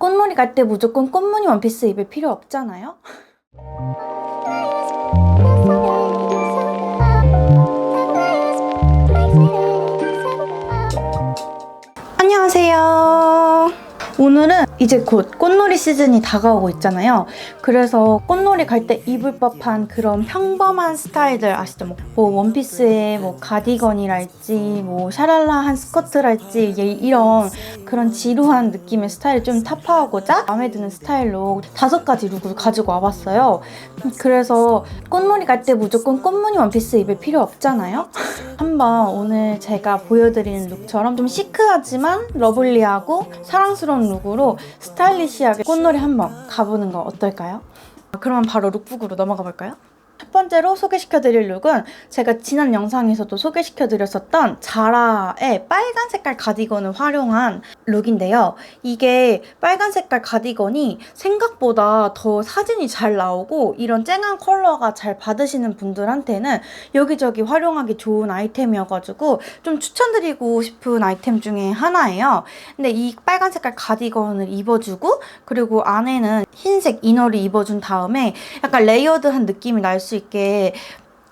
꽃놀이 갈때 무조건 꽃무늬 원피스 입을 필요 없잖아요? 안녕하세요. 오늘은 이제 곧 꽃놀이 시즌이 다가오고 있잖아요. 그래서 꽃놀이 갈 때 입을 법한 그런 평범한 스타일들 아시죠? 뭐, 뭐 원피스에 뭐 가디건이랄지 뭐 샤랄라한 스커트랄지 예, 이런 그런 지루한 느낌의 스타일을 좀 타파하고자 마음에 드는 스타일로 다섯 가지 룩을 가지고 와봤어요. 그래서 꽃놀이 갈 때 무조건 꽃무늬 원피스 입을 필요 없잖아요. 한번 오늘 제가 보여드리는 룩처럼 좀 시크하지만 러블리하고 사랑스러운 룩으로 스타일리시하게 꽃놀이 한번 가보는 거 어떨까요? 그러면 바로 룩북으로 넘어가 볼까요? 첫 번째로 소개시켜드릴 룩은 제가 지난 영상에서도 소개시켜드렸었던 자라의 빨간 색깔 가디건을 활용한 룩인데요. 이게 빨간 색깔 가디건이 생각보다 더 사진이 잘 나오고 이런 쨍한 컬러가 잘 받으시는 분들한테는 여기저기 활용하기 좋은 아이템이어가지고 좀 추천드리고 싶은 아이템 중에 하나예요. 근데 이 빨간 색깔 가디건을 입어주고 그리고 안에는 흰색 이너를 입어준 다음에 약간 레이어드한 느낌이 날 수 있게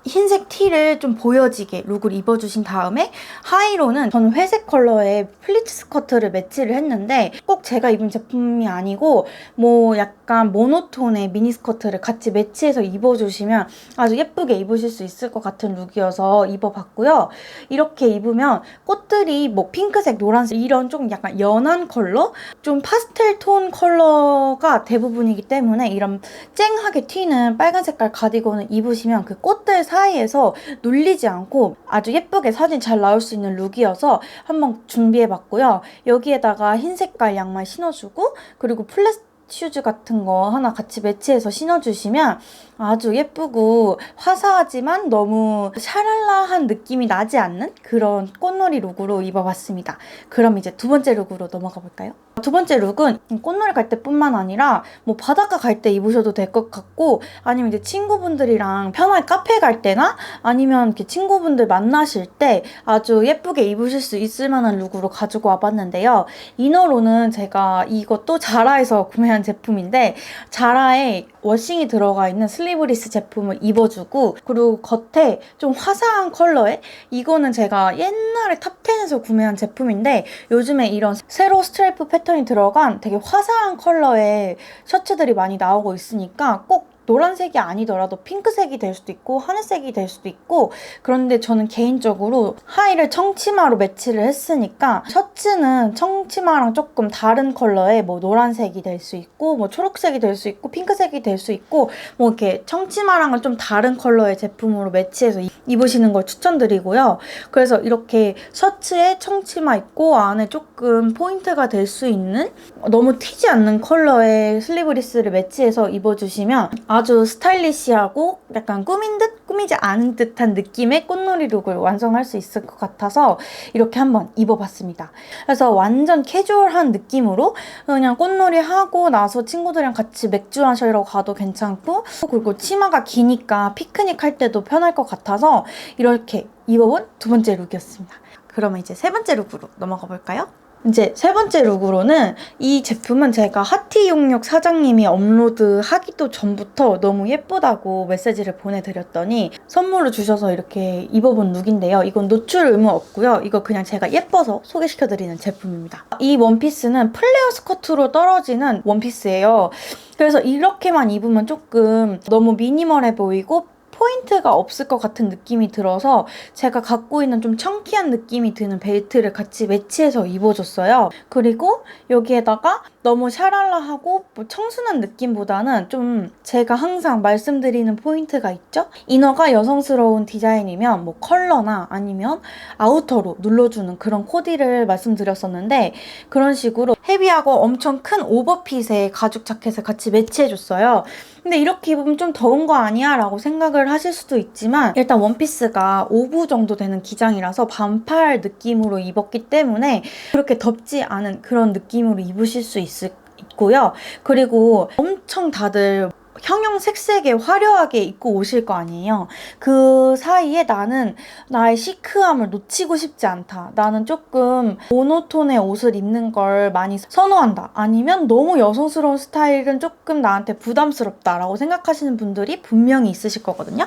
흰색 티를 좀 보여지게 룩을 입어주신 다음에 하의로는 저는 회색 컬러의 플리츠 스커트를 매치를 했는데 꼭 제가 입은 제품이 아니고 뭐 약간 모노톤의 미니 스커트를 같이 매치해서 입어주시면 아주 예쁘게 입으실 수 있을 것 같은 룩이어서 입어봤고요. 이렇게 입으면 꽃들이 뭐 핑크색, 노란색 이런 좀 약간 연한 컬러? 좀 파스텔 톤 컬러가 대부분이기 때문에 이런 쨍하게 튀는 빨간 색깔 가디건을 입으시면 그 꽃들 사이에서 눌리지 않고 아주 예쁘게 사진 잘 나올 수 있는 룩이어서 한번 준비해봤고요. 여기에다가 흰 색깔 양말 신어주고 그리고 플랫 슈즈 같은 거 하나 같이 매치해서 신어주시면 아주 예쁘고 화사하지만 너무 샤랄라한 느낌이 나지 않는 그런 꽃놀이 룩으로 입어봤습니다. 그럼 이제 두 번째 룩으로 넘어가 볼까요? 두 번째 룩은 꽃놀이 갈 때뿐만 아니라 뭐 바닷가 갈 때 입으셔도 될 것 같고 아니면 이제 친구분들이랑 편하게 카페 갈 때나 아니면 이렇게 친구분들 만나실 때 아주 예쁘게 입으실 수 있을 만한 룩으로 가지고 와봤는데요. 이너로는 제가 이것도 자라에서 구매한 제품인데 자라에 워싱이 들어가 있는 슬리브리스 제품을 입어주고 그리고 겉에 좀 화사한 컬러에 이거는 제가 옛날에 탑10에서 구매한 제품인데 요즘에 이런 세로 스트라이프 패턴 이 들어간 되게 화사한 컬러의 셔츠들이 많이 나오고 있으니까 꼭 노란색이 아니더라도 핑크색이 될 수도 있고 하늘색이 될 수도 있고 그런데 저는 개인적으로 하의를 청치마로 매치를 했으니까 셔츠는 청치마랑 조금 다른 컬러의 뭐 노란색이 될 수 있고 뭐 초록색이 될 수 있고 핑크색이 될 수 있고 뭐 이렇게 청치마랑은 좀 다른 컬러의 제품으로 매치해서 입으시는 걸 추천드리고요. 그래서 이렇게 셔츠에 청치마 있고 안에 조금 포인트가 될 수 있는 너무 튀지 않는 컬러의 슬리브리스를 매치해서 입어주시면 아주 스타일리시하고 약간 꾸민 듯 꾸미지 않은 듯한 느낌의 꽃놀이 룩을 완성할 수 있을 것 같아서 이렇게 한번 입어봤습니다. 그래서 완전 캐주얼한 느낌으로 그냥 꽃놀이 하고 나서 친구들이랑 같이 맥주 마시러 가도 괜찮고 그리고 치마가 기니까 피크닉 할 때도 편할 것 같아서 이렇게 입어본 두 번째 룩이었습니다. 그러면 이제 세 번째 룩으로 넘어가 볼까요? 이제 세 번째 룩으로는 이 제품은 제가 하티66 사장님이 업로드 하기도 전부터 너무 예쁘다고 메시지를 보내드렸더니 선물로 주셔서 이렇게 입어본 룩인데요. 이건 노출 의무 없고요. 이거 그냥 제가 예뻐서 소개시켜드리는 제품입니다. 이 원피스는 플레어 스커트로 떨어지는 원피스예요. 그래서 이렇게만 입으면 조금 너무 미니멀해 보이고 포인트가 없을 것 같은 느낌이 들어서 제가 갖고 있는 좀 청키한 느낌이 드는 벨트를 같이 매치해서 입어줬어요. 그리고 여기에다가 너무 샤랄라하고 뭐 청순한 느낌보다는 좀 제가 항상 말씀드리는 포인트가 있죠? 이너가 여성스러운 디자인이면 뭐 컬러나 아니면 아우터로 눌러주는 그런 코디를 말씀드렸었는데 그런 식으로 헤비하고 엄청 큰 오버핏의 가죽 자켓을 같이 매치해줬어요. 근데 이렇게 입으면 좀 더운 거 아니야? 라고 생각을 하실 수도 있지만 일단 원피스가 5부 정도 되는 기장이라서 반팔 느낌으로 입었기 때문에 그렇게 덥지 않은 그런 느낌으로 입으실 수 있을 있고요. 그리고 엄청 다들 형형색색에 화려하게 입고 오실 거 아니에요. 그 사이에 나는 나의 시크함을 놓치고 싶지 않다. 나는 조금 모노톤의 옷을 입는 걸 많이 선호한다. 아니면 너무 여성스러운 스타일은 조금 나한테 부담스럽다라고 생각하시는 분들이 분명히 있으실 거거든요.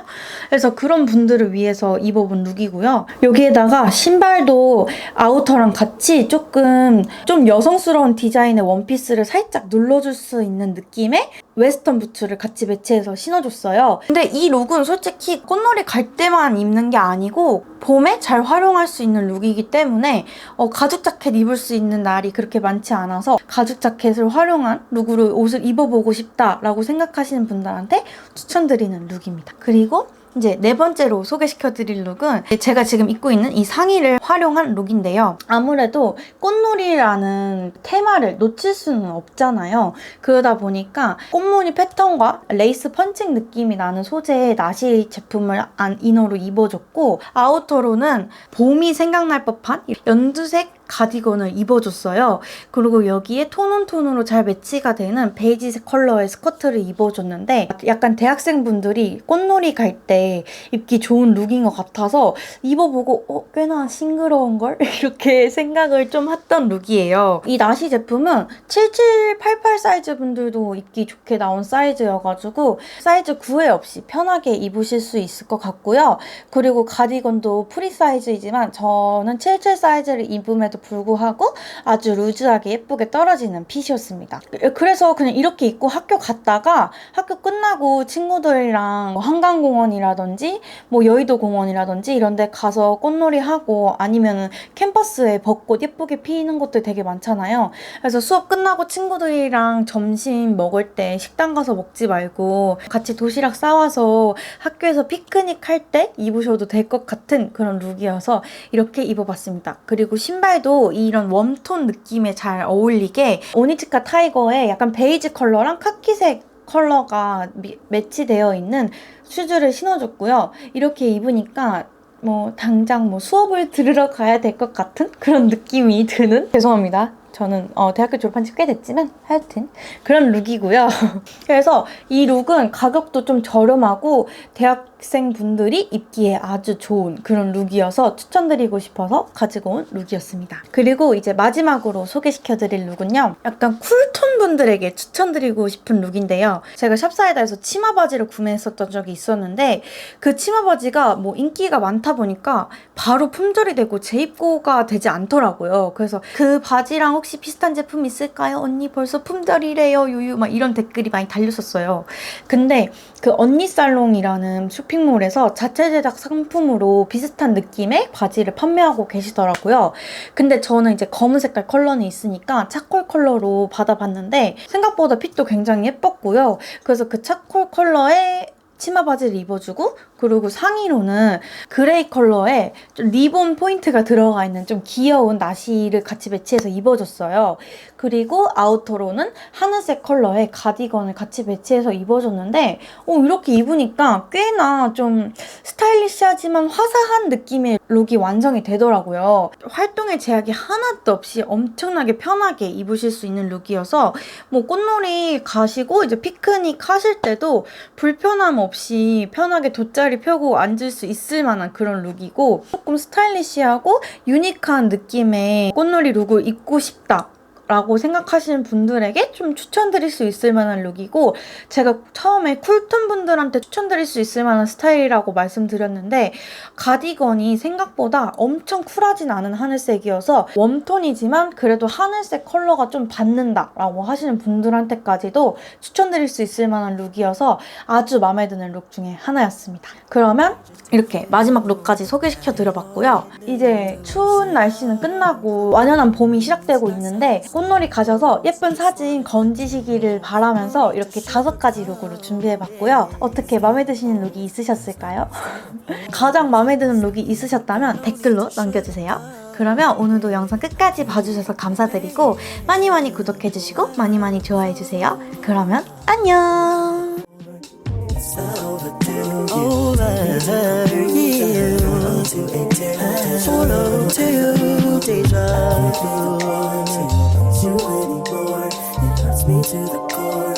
그래서 그런 분들을 위해서 입어본 룩이고요. 여기에다가 신발도 아우터랑 같이 조금 좀 여성스러운 디자인의 원피스를 살짝 눌러줄 수 있는 느낌의 웨스턴 부츠를 같이 매치해서 신어줬어요. 근데 이 룩은 솔직히 꽃놀이 갈 때만 입는 게 아니고 봄에 잘 활용할 수 있는 룩이기 때문에 어, 가죽 자켓 입을 수 있는 날이 그렇게 많지 않아서 가죽 자켓을 활용한 룩으로 옷을 입어보고 싶다라고 생각하시는 분들한테 추천드리는 룩입니다. 그리고 이제 네 번째로 소개시켜드릴 룩은 제가 지금 입고 있는 이 상의를 활용한 룩인데요. 아무래도 꽃놀이라는 테마를 놓칠 수는 없잖아요. 그러다 보니까 꽃무늬 패턴과 레이스 펀칭 느낌이 나는 소재의 나시 제품을 안 이너로 입어줬고 아우터로는 봄이 생각날 법한 연두색 가디건을 입어줬어요. 그리고 여기에 톤온톤으로 잘 매치가 되는 베이지색 컬러의 스커트를 입어줬는데 약간 대학생분들이 꽃놀이 갈 때 입기 좋은 룩인 것 같아서 입어보고 어, 꽤나 싱그러운걸? 이렇게 생각을 좀 했던 룩이에요. 이 나시 제품은 7788 사이즈 분들도 입기 좋게 나온 사이즈여가지고 사이즈 구애 없이 편하게 입으실 수 있을 것 같고요. 그리고 가디건도 프리 사이즈이지만 저는 77 사이즈를 입음에도 불구하고 아주 루즈하게 예쁘게 떨어지는 핏이었습니다. 그래서 그냥 이렇게 입고 학교 갔다가 학교 끝나고 친구들이랑 뭐 한강공원이라든지 뭐 여의도 공원이라든지 이런 데 가서 꽃놀이 하고 아니면은 캠퍼스에 벚꽃 예쁘게 피는 곳들 되게 많잖아요. 그래서 수업 끝나고 친구들이랑 점심 먹을 때 식당 가서 먹지 말고 같이 도시락 싸와서 학교에서 피크닉 할 때 입으셔도 될 것 같은 그런 룩이어서 이렇게 입어봤습니다. 그리고 신발도 이런 웜톤 느낌에 잘 어울리게 오니츠카 타이거의 약간 베이지 컬러랑 카키색 컬러가 미- 매치되어 있는 슈즈를 신어줬고요. 이렇게 입으니까 뭐 당장 뭐 수업을 들으러 가야 될 것 같은 그런 느낌이 드는 죄송합니다. 저는 어, 대학교 졸업한 지 꽤 됐지만 하여튼 그런 룩이고요. 그래서 이 룩은 가격도 좀 저렴하고 대학 생분들이 입기에 아주 좋은 그런 룩이어서 추천드리고 싶어서 가지고 온 룩이었습니다. 그리고 이제 마지막으로 소개시켜드릴 룩은요. 약간 쿨톤 분들에게 추천드리고 싶은 룩인데요. 제가 샵사이다에서 치마 바지를 구매했었던 적이 있었는데 그 치마 바지가 뭐 인기가 많다 보니까 바로 품절이 되고 재입고가 되지 않더라고요. 그래서 그 바지랑 혹시 비슷한 제품 있을까요? 언니 벌써 품절이래요. 유유 막 이런 댓글이 많이 달렸었어요. 근데 그 언니 살롱이라는 쇼핑 몰에서 자체 제작 상품으로 비슷한 느낌의 바지를 판매하고 계시더라고요. 근데 저는 이제 검은 색깔 컬러는 있으니까 차콜 컬러로 받아봤는데 생각보다 핏도 굉장히 예뻤고요. 그래서 그 차콜 컬러의 치마 바지를 입어주고 그리고 상의로는 그레이 컬러에 좀 리본 포인트가 들어가 있는 좀 귀여운 나시를 같이 매치해서 입어줬어요. 그리고 아우터로는 하늘색 컬러의 가디건을 같이 매치해서 입어줬는데 어, 이렇게 입으니까 꽤나 좀 스타일리시하지만 화사한 느낌의 룩이 완성이 되더라고요. 활동에 제약이 하나도 없이 엄청나게 편하게 입으실 수 있는 룩이어서 뭐 꽃놀이 가시고 이제 피크닉 하실 때도 불편함 없이 편하게 돗자리 펴고 앉을 수 있을 만한 그런 룩이고 조금 스타일리시하고 유니크한 느낌의 꽃놀이 룩을 입고 싶다. 라고 생각하시는 분들에게 좀 추천드릴 수 있을 만한 룩이고 제가 처음에 쿨톤 분들한테 추천드릴 수 있을 만한 스타일이라고 말씀드렸는데 가디건이 생각보다 엄청 쿨하진 않은 하늘색이어서 웜톤이지만 그래도 하늘색 컬러가 좀 받는다 라고 하시는 분들한테까지도 추천드릴 수 있을 만한 룩이어서 아주 마음에 드는 룩 중에 하나였습니다. 그러면 이렇게 마지막 룩까지 소개시켜 드려봤고요. 이제 추운 날씨는 끝나고 완연한 봄이 시작되고 있는데 꽃놀이 가셔서 예쁜 사진 건지시기를 바라면서 이렇게 다섯 가지 룩으로 준비해봤고요. 어떻게 마음에 드시는 룩이 있으셨을까요? 가장 마음에 드는 룩이 있으셨다면 댓글로 남겨주세요. 그러면 오늘도 영상 끝까지 봐주셔서 감사드리고 많이 많이 구독해주시고 많이 많이 좋아해주세요. 그러면 안녕! Follow deja vu. you anymore. It hurts me to the core.